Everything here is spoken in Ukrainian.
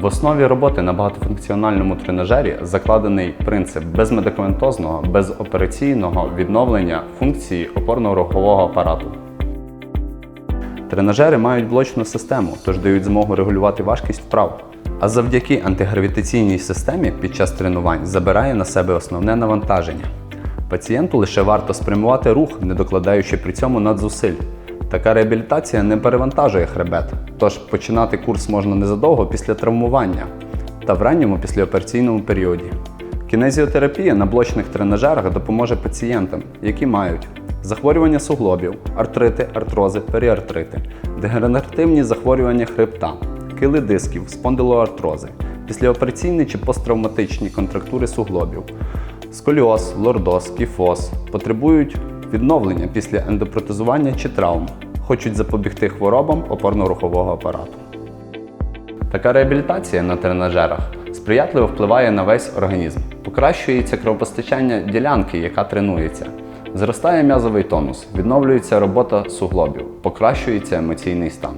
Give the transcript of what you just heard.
В основі роботи на багатофункціональному тренажері закладений принцип безмедикаментозного, безопераційного відновлення функції опорно-рухового апарату. Тренажери мають блочну систему, тож дають змогу регулювати важкість вправ. А завдяки антигравітаційній системі під час тренувань забирає на себе основне навантаження. Пацієнту лише варто спрямувати рух, не докладаючи при цьому надзусиль. Така реабілітація не перевантажує хребет, тож починати курс можна незадовго після травмування та в ранньому післяопераційному періоді. Кінезіотерапія на блочних тренажерах допоможе пацієнтам, які мають захворювання суглобів, артрити, артрози, періартрити, дегенеративні захворювання хребта, кили дисків, спондилоартрози, післяопераційні чи посттравматичні контрактури суглобів, сколіоз, лордоз, кіфоз потребують відновлення після ендопротезування чи травм, хочуть запобігти хворобам опорно-рухового апарату. Така реабілітація на тренажерах сприятливо впливає на весь організм. Покращується кровопостачання ділянки, яка тренується. Зростає м'язовий тонус, відновлюється робота суглобів, покращується емоційний стан.